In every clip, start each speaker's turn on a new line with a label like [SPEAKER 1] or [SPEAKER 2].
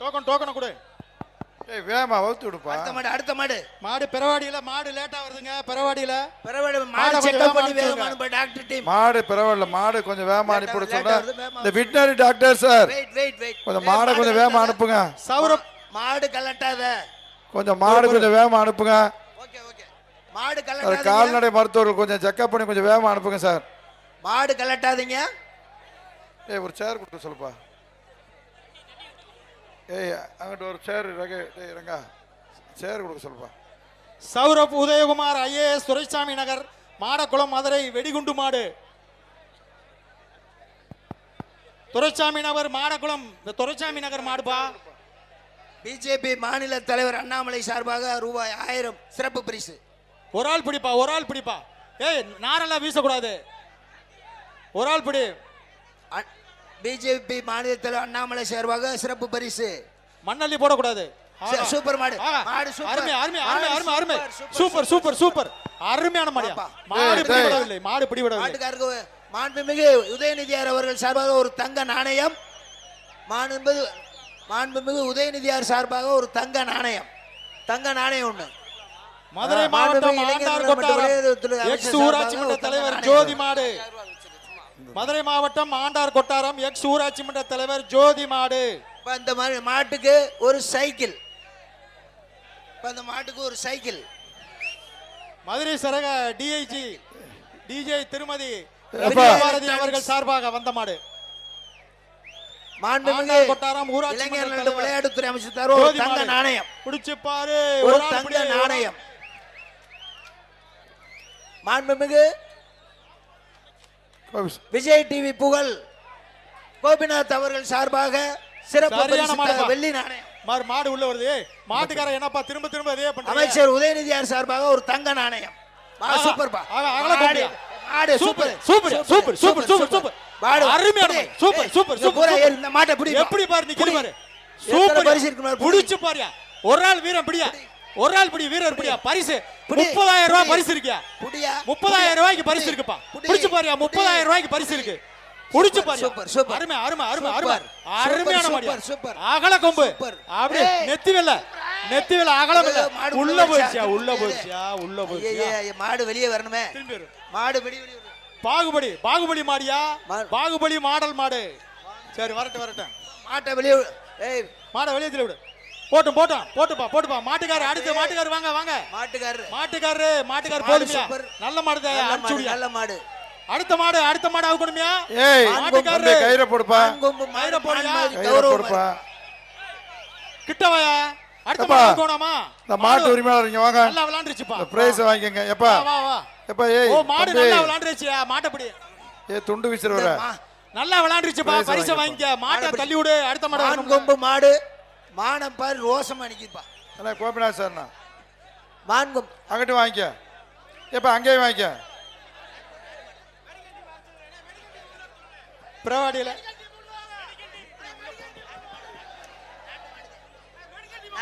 [SPEAKER 1] Token டோக்கனை கொடு.
[SPEAKER 2] ஏய் வேமா வகுத்து விடுப்பா.
[SPEAKER 3] அடுத்த மாடு அடுத்த மாடு.
[SPEAKER 1] மாடு பிறவாடியில மாடு லேட்டா வருதுங்க. பிறவாடியில.
[SPEAKER 3] பரவாயில்ல
[SPEAKER 1] மாடை
[SPEAKER 3] செக்அப் பண்ணி
[SPEAKER 1] வேகமா
[SPEAKER 3] போய் டாக்டர் டீம்
[SPEAKER 2] மாடு பரவாயில்ல மாடு கொஞ்சம் வேகமா அனுப்பி விட
[SPEAKER 3] வேகமா
[SPEAKER 2] இந்த veterinary doctor sir
[SPEAKER 3] wait wait wait
[SPEAKER 2] கொஞ்சம் மாடை கொஞ்சம் வேகமா அனுப்புங்க.
[SPEAKER 1] சௌரப்
[SPEAKER 3] மாடு கலட்டாத.
[SPEAKER 2] கொஞ்சம் மாடு கொஞ்சம் வேகமா அனுப்புங்க.
[SPEAKER 3] ஓகே ஓகே மாடு
[SPEAKER 2] அது
[SPEAKER 3] கலட்டாதீங்க.
[SPEAKER 2] கால்நடை மருத்துவர்கள் கொஞ்சம் செக்அப் பண்ணி கொஞ்சம் வேகமா அனுப்புங்க சார்
[SPEAKER 3] மாடு கலட்டாதீங்க.
[SPEAKER 2] ஏய் ஒரு சேர் கொடுக்க சொல்லுப்பா. ஏய் அங்கிட்ட ஒரு சேர் ரக டேய் ரங்கா சேர் கொடுக்க சொல்லுப்பா.
[SPEAKER 1] சௌரப் உதயகுமார் ஐஏஎஸ் துரைசாமி நகர் மாடக்குளம் மதுரை வெடிகுண்டு மாடு. துரைசாமி நகர் மாடக்குளம் இந்த துரைசாமி நகர் மாடுப்பா.
[SPEAKER 3] பிஜேபி மாநில தலைவர் அண்ணாமலை சார்பாக ரூபாய் ஆயிரம் சிறப்பு பரிசு.
[SPEAKER 1] ஒரு ஆள் பிடிப்பா ஒரு ஆள் பிடிப்பா. ஏய் நாரெல்லாம் வீசக்கூடாது. ஒரு ஆள் பிடி.
[SPEAKER 3] பிஜேபி மாநில தலைவர் அண்ணாமலை சார்பாக சிறப்பு பரிசு.
[SPEAKER 1] மண்ணள்ளி போடக்கூடாது.
[SPEAKER 3] சூப்பர் மாடு. மாடு சூப்பர்.
[SPEAKER 1] அருமை அருமை
[SPEAKER 3] மாடு
[SPEAKER 1] அருமை அருமை. அருமை
[SPEAKER 3] சூப்பர்,
[SPEAKER 1] சூப்பர் சூப்பர். அருமையான. மாடு.
[SPEAKER 2] டேய்.
[SPEAKER 1] பிடிவிடவில்லை மாடு
[SPEAKER 3] மாட்டுக்காருக்கு மாண்புமிகு உதயநிதியார் அவர்கள் சார்பாக ஒரு தங்க நாணயம். மாண்புமிகு மாண்புமிகு உதயநிதியார் சார்பாக ஒரு தங்க நாணயம். தங்க நாணயம் ஒண்ணு.
[SPEAKER 1] மதுரை மாவட்டம் ஆண்டார் கொட்டாரம் எக்ஸ் ஊராட்சி மன்ற தலைவர் ஜோதி. மாடு. மதுரை மாவட்டம் ஆண்டார் கொட்டாரம் எக்ஸ் ஊராட்சி மன்ற தலைவர் ஜோதி மாடு.
[SPEAKER 3] இப்ப அந்த மாதிரி மாட்டுக்கு ஒரு சைக்கிள். இப்ப அந்த மாட்டுக்கு ஒரு சைக்கிள்.
[SPEAKER 1] மதுரை சரக டிஐஜி டிஜே திருமதி? பாரதி அவர்கள் சார்பாக வந்த மாடு.
[SPEAKER 3] மாண்புமிகு
[SPEAKER 1] கொட்டாரம் ஊராட்சி
[SPEAKER 3] இளைஞர் விளையாட்டுத்துறை அமைச்சர் தங்க. நாணயம்.
[SPEAKER 1] பிடிச்சு பாரு
[SPEAKER 3] ஒரு தங்க. நாணயம். மாண்புமிகு விஜய் டிவி புகழ். கோபிநாத் அவர்கள் சார்பாக சிறப்பு வெள்ளி நாணயம்.
[SPEAKER 1] மாடு உள்ள வருது. ஏய், மாட்டுக்காரன் என்னப்பா திரும்ப திரும்ப அதே
[SPEAKER 3] அமைச்சர் உதயநிதியார் சார்பாக ஒரு தங்க நாணயம்.
[SPEAKER 1] அகல
[SPEAKER 3] மாடு
[SPEAKER 1] super
[SPEAKER 3] super.
[SPEAKER 1] Super super super super
[SPEAKER 3] மாடு
[SPEAKER 1] அருமையான. சூப்பர் சூப்பர் சூப்பர்
[SPEAKER 3] பூரா
[SPEAKER 1] சூப்பர்.
[SPEAKER 3] இந்த மாட்டை பிடி
[SPEAKER 1] எப்படி பாரு. நிக்கிற
[SPEAKER 3] புடி.
[SPEAKER 1] பாரு
[SPEAKER 3] எத்தனை
[SPEAKER 1] சூப்பர்
[SPEAKER 3] பரிசு இருக்கு.
[SPEAKER 1] புடிச்சு பாரியா. ஒரு ஆள் வீரன் பிடியா? ஒரு ஆள் பிடி வீரர் பிடியா பரிசு. முப்பதாயிரம் ரூபாய். பரிசு இருக்கியா முப்பதாயிரம் ரூபாய்க்கு பரிசு இருக்குப்பா
[SPEAKER 3] புடி.
[SPEAKER 1] புடிச்சு பாரியா. முப்பதாயிரம் ரூபாய்க்கு பரிசு இருக்கு புடிச்சு பாரியா
[SPEAKER 3] சூப்பர், சூப்பர்.
[SPEAKER 1] அருமை அருமை அருமை. அருமை அருமையான
[SPEAKER 3] சூப்பர்,
[SPEAKER 1] மாடியா
[SPEAKER 3] சூப்பர்.
[SPEAKER 1] அகல கொம்பு
[SPEAKER 3] சூப்பர்.
[SPEAKER 1] அப்படி
[SPEAKER 3] ஏய்.
[SPEAKER 1] நெத்தி வெல்ல நெத்தி வெல்ல அகலம் இல்ல உள்ள
[SPEAKER 3] வச்சா.
[SPEAKER 1] உள்ள போயிடுச்சியா உள்ள
[SPEAKER 3] ஐயே, மாடு வெளியே வரணுமே. மாடு வெளியே.
[SPEAKER 1] பாகுபலி பாகுபலி மாடியா பாகுபலி மாடல் மாடு சரி வரட்டும் வரட்டும்
[SPEAKER 3] மாட்டை வெளியே. ஏய்
[SPEAKER 1] மாடை வெளியே தள்ளி விடு போட்டும் போட்டும். போட்டுப்பா போட்டுப்பா. மாட்டுக்காரர் அடுத்து மாட்டுக்காரர் வாங்க வாங்க.
[SPEAKER 3] மாட்டுக்காரரு
[SPEAKER 1] மாட்டுக்காரரு மாட்டுக்காரர்
[SPEAKER 3] மாடு
[SPEAKER 1] போதுமியா
[SPEAKER 3] சூப்பர்.
[SPEAKER 1] நல்ல மாடு தான்
[SPEAKER 3] நல்ல
[SPEAKER 1] அனுப்பிச்சு
[SPEAKER 3] மாடு
[SPEAKER 1] விடுயா.
[SPEAKER 3] நல்ல மாடு.
[SPEAKER 1] அடுத்த மாடு அடுத்த மாடு அவுக்கணுமியா
[SPEAKER 2] ஏய்
[SPEAKER 1] மாட்டுக்காரரு.
[SPEAKER 2] தம்பி கயிறை போடுப்பா.
[SPEAKER 1] மயிரை போடுயா.
[SPEAKER 2] கயிறை போடுப்பா.
[SPEAKER 1] கிட்ட வாயா? அடுத்த? மாடு அவுக்கணுமா
[SPEAKER 2] இந்த மாட்டு உரிமையாளர் இங்க வாங்க.
[SPEAKER 1] நல்லா விளையாண்டுருச்சுப்பா
[SPEAKER 2] இந்த பிரைஸ் வாங்கிக்கங்க. எப்பா?
[SPEAKER 1] வா வா
[SPEAKER 2] எப்பா ஏய்
[SPEAKER 1] ஓ மாடு நல்லா விளையாண்டுருச்சியா மாட்டப்படி.
[SPEAKER 2] ஏய் துண்டு வீசுறவர.
[SPEAKER 3] மா-
[SPEAKER 1] நல்லா விளையாண்டுருச்சுப்பா
[SPEAKER 2] Prize
[SPEAKER 1] பரிசை. வாங்கிக்க. மாட்டை தள்ளி விடு அடுத்த மாடு
[SPEAKER 3] மாடு. மானம் பாரு ரோசமா நிக்குதுப்பா
[SPEAKER 2] அண்ணா கோபிநாத் சார்ண்ணா.
[SPEAKER 3] மான்கொம்பு
[SPEAKER 2] அங்கிட்டு வாங்கிக்க. எப்பா அங்கேயும் வாங்கிக்க.
[SPEAKER 1] பிரவாடியில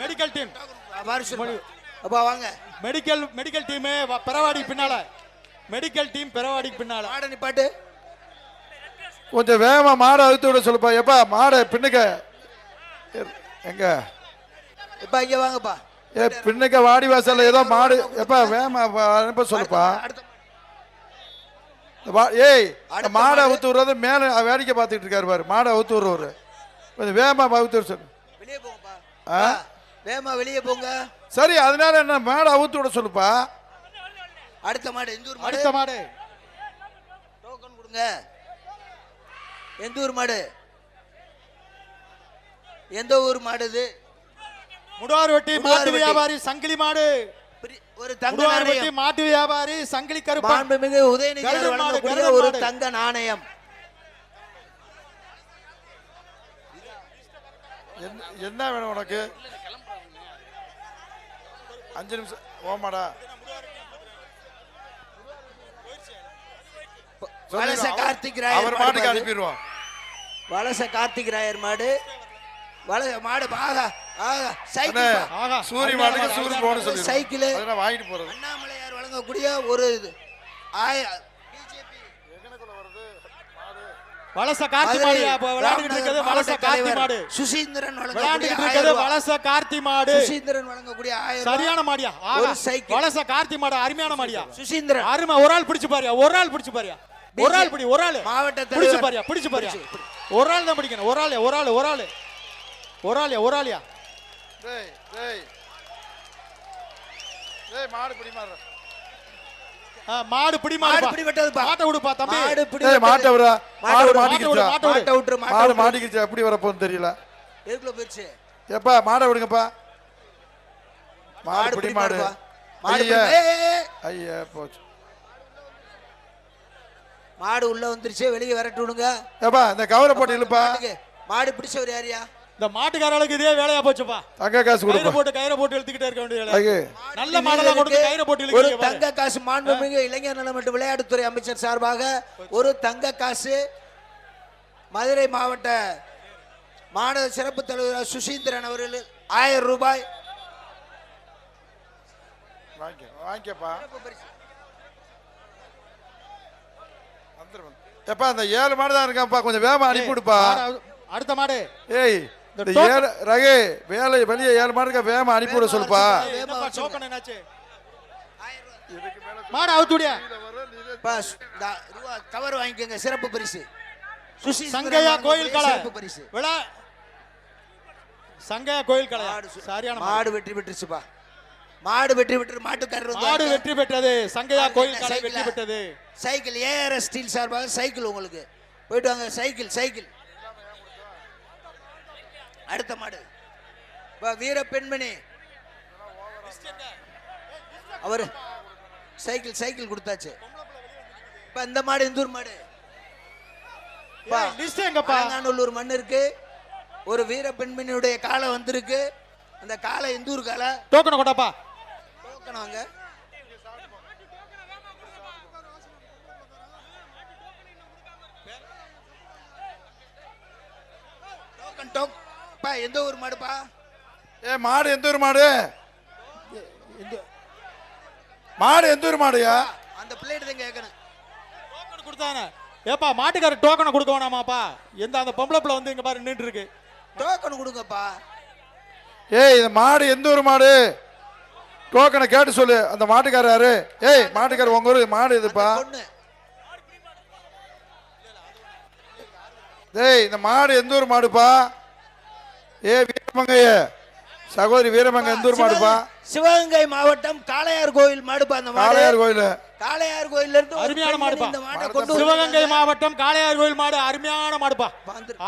[SPEAKER 1] மெடிக்கல் டீம்.
[SPEAKER 3] அப்பா வாங்க.
[SPEAKER 1] மெடிக்கல் மெடிக்கல் டீம் பெறவாடி பின்னால. மெடிக்கல் டீம் பெறவாடிக்கு பின்னால.
[SPEAKER 3] மாடை நிப்பாட்டு
[SPEAKER 2] கொஞ்சம் வேகமா மாடை அழுத்து விட சொல்லுப்பா. எப்பா மாடை பின்னுக்க. எங்க?
[SPEAKER 3] இப்ப இங்க வாங்கப்பா.
[SPEAKER 2] ஏ பின்னுக்க வாடி வாசல்ல ஏதோ மாடு எப்பா வேகமா வ- அனுப்ப சொல்லுப்பா. ஏய் மாடை. அவுத்து விடுறது மேல வேடிக்கை பார்த்துட்டு இருக்காரு பாரு. மாடை அவுத்து விடுறவரு. கொஞ்சம் வேகமா அவுத்து சொல்லு.
[SPEAKER 3] வெளியே போங்கப்பா. வேகமா வெளியே போங்க.
[SPEAKER 2] சரி அதனால என்ன மாடை அவுத்து விட சொல்லுப்பா.
[SPEAKER 3] அடுத்த மாடு எந்த ஊர் மாடு?
[SPEAKER 1] அடுத்த மாடு.
[SPEAKER 3] டோக்கன் கொடுங்க. எந்த ஊர் மாடு? எந்த ஊர் மாடு இது?
[SPEAKER 1] முடார் வெட்டி மாட்டு. வியாபாரி சங்கிலி மாடு.
[SPEAKER 3] ஒரு தங்க நாணயம்.
[SPEAKER 1] மாட்டு வியாபாரி சங்கிலி கருப்பன்.
[SPEAKER 3] மாண்புமிகு உதயநிதி வழங்கக்கூடிய ஒரு. தங்க நாணயம்.
[SPEAKER 2] என்ன வேணும் உனக்கு? அஞ்சு நிமிஷம் ஓமாடா
[SPEAKER 3] வலச கார்த்திக்
[SPEAKER 2] அவர்
[SPEAKER 3] ராயர் வலச கார்த்திக் ராயர் மாடு. வலச மாடு ஆகா ஆகா சைக்கிள்.
[SPEAKER 1] ஆகா,
[SPEAKER 2] சூரிய மாட்டுக்கு
[SPEAKER 1] மாடு,
[SPEAKER 2] சூரிய போகணும் சொல்லி
[SPEAKER 3] சைக்கிளு.
[SPEAKER 2] அதெல்லாம் வாங்கிட்டு போறது.
[SPEAKER 3] அண்ணாமலையார் வழங்கக்கூடிய ஒரு இது. ஆய பிஜேபி.
[SPEAKER 1] வலச கார்த்தி
[SPEAKER 3] மதுரை
[SPEAKER 1] மாடியா இப்ப விளையாண்டுட்டு இருக்கிறது வலச கார்த்தி மாடு.
[SPEAKER 3] சுசீந்திரன் ஆயிரம்
[SPEAKER 1] இருக்கிறது. வலச கார்த்தி மாடு.
[SPEAKER 3] சுசீந்திரன் வழங்கக்கூடிய.
[SPEAKER 1] சரியான மாடியா?
[SPEAKER 3] ஒரு
[SPEAKER 1] ஆகா.
[SPEAKER 3] சைக்கிள்.
[SPEAKER 1] வலச கார்த்தி மாடு அருமையான மாடியா?
[SPEAKER 3] சுசீந்திரன்.
[SPEAKER 1] அருமை. ஒரு ஆள் பிடிச்சு பாரியா? ஒரு ஆள் பிடிச்சு பாரியா? ஒரு ஆள் பிடி ஒரு ஆள்.
[SPEAKER 3] மாவட்ட
[SPEAKER 1] பிடிச்சு. பாரியா? பிடிச்சு பாரியா? ஒரு ஆள் தான் பிடிக்கணும். ஒரு ஆள் ஒரு ஆள் ஒரு ஆள். ஒரு ஆள் ஒரு ஆளியா
[SPEAKER 2] டேய் டேய். டேய் மாடு பிடி மாடு
[SPEAKER 1] ஆ, மாடு பிடி
[SPEAKER 3] மாடு
[SPEAKER 1] மாடு
[SPEAKER 3] பிடிபட்டதுப்பா.
[SPEAKER 1] மாட்டை விடுப்பா தம்பி.
[SPEAKER 3] மாடு
[SPEAKER 2] டேய்
[SPEAKER 3] பிடிபட்டது.
[SPEAKER 2] மாட்டை விடா மாடு மாட்டிக்கிச்சா?
[SPEAKER 1] மாட்டை விடு.
[SPEAKER 3] மாட்டை விட்டுரு, மாட்டை
[SPEAKER 2] மாடு. மாட்டிக்கிச்சா? எப்படி வரப்போன்னு தெரியல.
[SPEAKER 3] எதுக்குள்ள போயிடுச்சு
[SPEAKER 2] எப்பா மாடை விடுங்கப்பா. மாடு பிடி
[SPEAKER 3] பிடி
[SPEAKER 2] மாடு.
[SPEAKER 3] மாடு
[SPEAKER 2] ஐயா.
[SPEAKER 3] பிடி-
[SPEAKER 2] போச்சு.
[SPEAKER 3] மாடு உள்ள வந்துருச்சு. வெளியே விரட்டி விடுங்க.
[SPEAKER 2] ஏப்பா இந்த கவரை போட்டு இழுப்பா.
[SPEAKER 3] மாடு பிடிச்சவர் யாரியா
[SPEAKER 1] இந்த மாட்டுக்காரர்களுக்கு இதே வேலையா போச்சுப்பா.
[SPEAKER 2] தங்க காசு
[SPEAKER 1] கயிறு
[SPEAKER 2] கொடுப்பா
[SPEAKER 1] போட்டு கயிறை போட்டு இழுத்துக்கிட்டே இருக்க வேண்டிய வேலை
[SPEAKER 2] ஐயே.
[SPEAKER 1] நல்ல மாடலா கொடுத்து கயிறை போட்டு
[SPEAKER 3] ஒரு
[SPEAKER 1] இழுக்கிறீங்க பாரு.
[SPEAKER 3] தங்க காசு மாண்புமிகு இளைஞர் நலம் மற்றும் விளையாட்டுத்துறை அமைச்சர் சார்பாக ஒரு தங்க காசு மதுரை மாவட்ட மாநில சிறப்பு தலைவர் சுசீந்திரன் அவர்கள் ஆயிரம் ரூபாய்.
[SPEAKER 2] வாங்கிக்க வாங்கிக்கப்பா. எப்பா இந்த ஏழு மாடு தான் இருக்காப்பா கொஞ்சம் வேகமா அனுப்பி விடுப்பா.
[SPEAKER 1] மாடு, அடுத்த மாடு.
[SPEAKER 2] ஏய் இந்த ஏழு ரகு வேலை வெளியே ஏழு மாடு இருக்கா? வேகமா அனுப்பி விட சொல்லுப்பா.
[SPEAKER 1] மாடு அவுத்துடியா
[SPEAKER 3] கவர் வாங்கிக்கோங்க சிறப்பு பரிசு. சுசீந்திரன்
[SPEAKER 1] சங்கையா கோயில் கலை?
[SPEAKER 3] சிறப்பு பரிசு.
[SPEAKER 1] விழா? சங்கையா கோயில் கலை சரியான மாடு.
[SPEAKER 3] வெற்றி பெற்றுச்சுப்பா. மாடு வெற்றி பெற்று மாட்டுக்காரர்
[SPEAKER 1] மாடு வெற்றி பெற்றது. சங்கையா கோயில் கலை? வெற்றி பெற்றது.
[SPEAKER 3] சைக்கிள் ஏஆர்எஸ் ஸ்டீல் சார்பாக சைக்கிள் உங்களுக்கு. போயிட்டு வாங்க சைக்கிள் சைக்கிள். அடுத்த மாடு. வீர பெண்மணி. அவர் சைக்கிள் சைக்கிள் கொடுத்தாச்சு. இப்ப இந்த மாடு இந்தூர் மாடு. அலங்காநல்லூர் மண் இருக்கு. ஒரு வீர பெண்மணியுடைய காலை வந்திருக்கு. அந்த காலை இந்தூர் காலை?
[SPEAKER 1] டோக்கனை கொண்டாப்பா.
[SPEAKER 3] டோக்கன் வாங்க டோக்கன் டோக் பா எந்த ஊர் மாடுப்பா?
[SPEAKER 2] ஏ மாடு எந்த ஊர் மாடு? மாடு எந்த ஊர் மாடுயா?
[SPEAKER 3] அந்த பிள்ளைகிட்ட தான் கேட்கணும்
[SPEAKER 1] டோக்கன் கொடுத்தானே. ஏப்பா மாட்டுக்காரர் டோக்கனை கொடுக்க வேணாமாப்பா? எந்த அந்த பொம்பளை பிள்ளை வந்து இங்க பாரு நின்று இருக்கு.
[SPEAKER 3] டோக்கன் கொடுங்கப்பா.
[SPEAKER 2] ஏய் இந்த மாடு எந்த ஊர் மாடு? டோக்கனை கேட்டு சொல்லு. அந்த மாட்டுக்காரர் யாரு? ஏய் மாட்டுக்காரர் உங்க ஊரு மாடு இதுப்பா
[SPEAKER 3] பொண்ணு.
[SPEAKER 2] டேய் இந்த மாடு எந்த ஊர் மாடுப்பா? ஏ வீரமங்கைய. சகோதரி வீரமங்க எந்த ஊர் மாடுப்பா
[SPEAKER 3] சிவகங்கை மாவட்டம் காளையார் கோயில் மாடுப்பா அந்த
[SPEAKER 2] காளையார் கோயில்.
[SPEAKER 3] காளையார் கோயில்ல இருந்து
[SPEAKER 1] அருமையான மாடுப்பா.
[SPEAKER 3] இந்த மாட்டை கொண்டு
[SPEAKER 1] சிவகங்கை. மாவட்டம் காளையார் கோயில் மாடு அருமையான மாடுப்பா.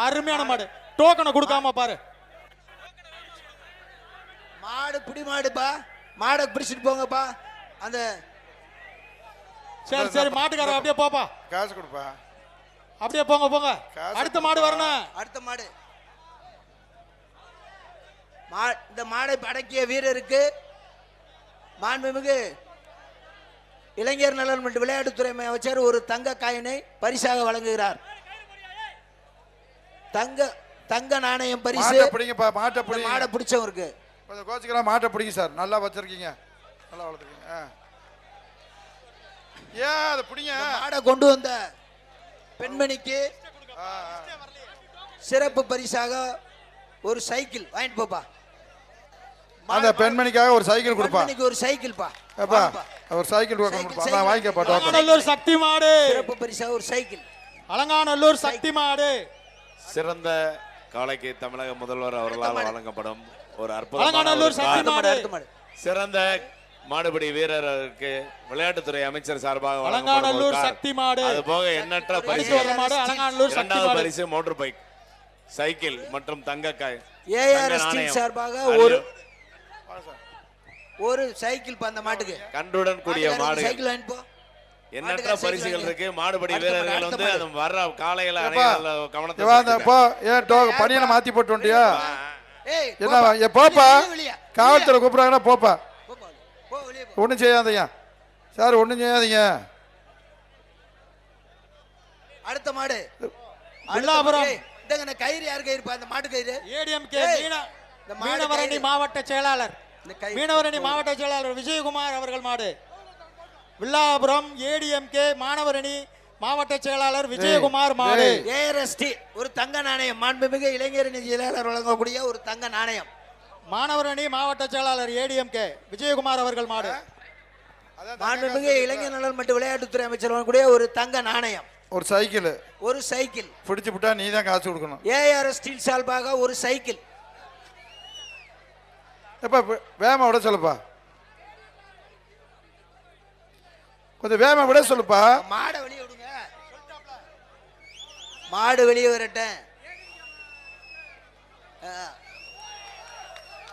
[SPEAKER 1] அருமையான மாடு. டோக்கனை கொடுக்காம பாரு.
[SPEAKER 3] மாடு பிடி மாடுப்பா. மாடை பிடிச்சிட்டு போங்கப்பா. அந்த
[SPEAKER 1] சரி சரி மாட்டுக்காரர் அப்படியே போப்பா.
[SPEAKER 2] காசு கொடுப்பா.
[SPEAKER 1] அப்படியே போங்க போங்க. அடுத்த மாடு வரணும்.
[SPEAKER 3] அடுத்த மாடு. மா இந்த மாடை அடக்கிய வீரருக்கு மாண்புமிகு இளைஞர் நலன் மற்றும் விளையாட்டுத்துறை அமைச்சர் ஒரு தங்க காயினை பரிசாக வழங்குகிறார். தங்க தங்க நாணயம் பரிசு.
[SPEAKER 2] பிடிங்கப்பா மாட்டை பிடிங்க.
[SPEAKER 3] மாடை பிடிச்சவருக்கு
[SPEAKER 2] கொஞ்சம் கோச்சிக்கலாம் மாட்டை பிடிங்க சார். நல்லா வச்சிருக்கீங்க. நல்லா வளர்த்துருக்கீங்க ஏன் அதை பிடிங்க?
[SPEAKER 3] மாடை கொண்டு வந்த பெண்மணிக்கு. சிறப்பு பரிசாக ஒரு சைக்கிள் வாங்கிட்டு போப்பா.
[SPEAKER 2] அந்த பெண்மணிக்காக ஒரு சைக்கிள் கொடுப்பா.
[SPEAKER 3] ஒரு சைக்கிள் பா. வாங்கப்பா.
[SPEAKER 2] ஒரு சைக்கிள் டோக்கன் கொடுப்பா. நான். வாங்கிக்கப்பா டோக்கன்
[SPEAKER 1] அலங்காநல்லூர் சக்தி மாடு.
[SPEAKER 3] சிறப்பு பரிசாக ஒரு சைக்கிள்
[SPEAKER 1] அலங்காநல்லூர் சக்தி மாடு.
[SPEAKER 4] சிறந்த காளைக்கு தமிழக முதல்வர் அவர்களால் வழங்கப்படும் ஒரு அற்புதமான
[SPEAKER 1] சக்தி
[SPEAKER 4] ஒரு
[SPEAKER 3] அடுத்த மாடு
[SPEAKER 1] மாடு.
[SPEAKER 3] அடுத்த மாடு.
[SPEAKER 4] சிறந்த மாடுபிடி வீரருக்கு விளையாட்டுத்துறை அமைச்சர் சார்பாக வழங்கப்படும் ஒரு
[SPEAKER 1] அலங்காநல்லூர்
[SPEAKER 4] கார்.
[SPEAKER 1] சக்தி மாடு.
[SPEAKER 4] அது போக எண்ணற்ற
[SPEAKER 1] பரிசு.
[SPEAKER 4] பரிசு
[SPEAKER 1] வர்ற மாடு அலங்காநல்லூர் சக்தி
[SPEAKER 4] இரண்டாவது
[SPEAKER 1] மாடு.
[SPEAKER 4] பரிசு மோட்டார் பைக் சைக்கிள் மற்றும் தங்கக்காய்.
[SPEAKER 3] ஏஆர்
[SPEAKER 4] தங்க
[SPEAKER 3] ஸ்டீல். சார்பாக ஒரு ஒரு சைக்கிள் பா அந்த மாட்டுக்கு.
[SPEAKER 4] கன்றுடன் கூடிய மாடு
[SPEAKER 3] சைக்கிள் வாங்கிட்டு போ.
[SPEAKER 4] எண்ணற்ற பரிசுகள் இருக்கு? மாடுபிடி வீரர்கள் வந்து. அது வர்ற அணைகள் கவனத்தை
[SPEAKER 2] இவா அந்த
[SPEAKER 4] செலுத்துங்க.
[SPEAKER 2] போ ஏன் டோ பனியனை மாத்தி போட்டு
[SPEAKER 3] ஏய்
[SPEAKER 2] என்ன போப்பா. காவல்துறை கூப்பிடுறாங்கன்னா போப்பா.
[SPEAKER 3] போ, போ, போ வெளியே போ.
[SPEAKER 2] ஒன்றும் செய்யாதீங்க. சார் ஒன்றும் செய்யாதீங்க.
[SPEAKER 3] அடுத்த மாடு. இந்த கயிறு யார் கயிறு? பா அந்த மாட்டு கயிறு. இந்த மாடு
[SPEAKER 1] மீனவரணி. மாவட்ட செயலாளர். மீனவரணி மாவட்ட செயலாளர் விஜயகுமார் அவர்கள் மாடு. வில்லாபுரம் ஏடிஎம்கே மாணவரணி மாவட்ட செயலாளர் விஜயகுமார் மாடு.
[SPEAKER 3] ஏஆர்எஸ்டி ஒரு தங்க நாணயம். மாண்புமிகு இளைஞர் செயலாளர் வழங்கக்கூடிய ஒரு தங்க நாணயம்.
[SPEAKER 1] மாணவர் அணி மாவட்ட செயலாளர் ஏடிஎம்கே விஜயகுமார் அவர்கள் மாடு.
[SPEAKER 3] மாண்புமிகு இளைஞர் நலன் மற்றும் விளையாட்டுத்துறை அமைச்சர் வழங்கக்கூடிய ஒரு தங்க நாணயம்.
[SPEAKER 2] ஒரு சைக்கிள்.
[SPEAKER 3] ஒரு சைக்கிள்.
[SPEAKER 2] பிடிச்சு விட்டா நீ தான் காசு கொடுக்கணும்.
[SPEAKER 3] ஏஆர்எஸ் ஸ்டீல் சார்பாக ஒரு சைக்கிள்.
[SPEAKER 2] எப்பா வேமா விட சொல்லுப்பா. கொஞ்சம் வேமா விட சொல்லுப்பா.
[SPEAKER 3] மாடை வெளியே விடுங்க. மாடு வெளியே.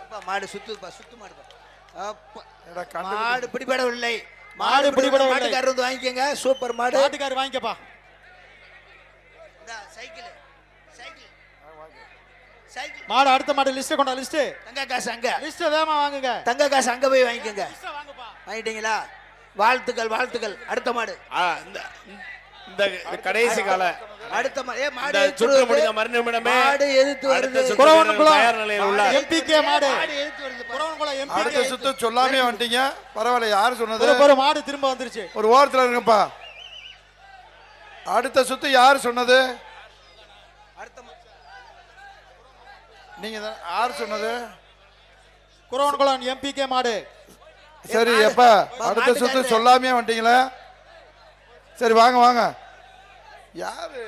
[SPEAKER 3] அப்பா, மாடு சுத்துப்பா சுத்து மாடுப்பா மாடு பிடிபடவில்லை.
[SPEAKER 1] மாடு பிடிபடவில்லை.
[SPEAKER 3] மாட்டுக்காரர் வந்து வாங்கிக்கோங்க. சூப்பர் மாடு.
[SPEAKER 1] மாட்டுக்கார் வாங்கிக்கப்பா.
[SPEAKER 3] சைக்கிள்.
[SPEAKER 1] மாடு அடுத்த மாடு லிஸ்ட் கொண்டா லிஸ்ட்
[SPEAKER 3] தங்க காசு அங்க.
[SPEAKER 1] லிஸ்ட் வேகமா வாங்குங்க.
[SPEAKER 3] தங்க காசு அங்க போய் வாங்கிக்கோங்க. வாங்கிட்டீங்களா? வாழ்த்துக்கள் வாழ்த்துக்கள். அடுத்த மாடு.
[SPEAKER 4] இந்த இந்த கடைசி கால.
[SPEAKER 3] அடுத்த மாடு ஏ மாடு
[SPEAKER 4] சுற்று. முடிந்த மறுநிமிடமே
[SPEAKER 3] மாடு எதிர்த்து
[SPEAKER 4] அடுத்த
[SPEAKER 3] வருது.
[SPEAKER 4] சுற்று
[SPEAKER 1] குறவன்
[SPEAKER 4] வீரர்கள் தயார் நிலையில் உள்ளார்
[SPEAKER 1] எம்பிகே மாடு
[SPEAKER 3] மாடு எதிர்த்து வருது.
[SPEAKER 1] குறவன்குளம்
[SPEAKER 2] அடுத்த
[SPEAKER 1] எம்பிகே
[SPEAKER 2] சுத்து சொல்லாமே வந்துட்டீங்க. பரவாயில்ல யாரு சொன்னது?
[SPEAKER 1] ஒரு மாடு திரும்ப வந்துருச்சு.
[SPEAKER 2] ஒரு ஓரத்தில் இருங்கப்பா. அடுத்த சுத்து யார் சொன்னது?
[SPEAKER 3] அடுத்த
[SPEAKER 2] நீங்க யார் சொன்னது?
[SPEAKER 1] குறவன்குளம் எம்பிகே மாடு.
[SPEAKER 2] சரி எப்பா? அடுத்த சுத்து. சொல்லாமே வந்துட்டீங்களா? சரி வாங்க வாங்க. யாரு?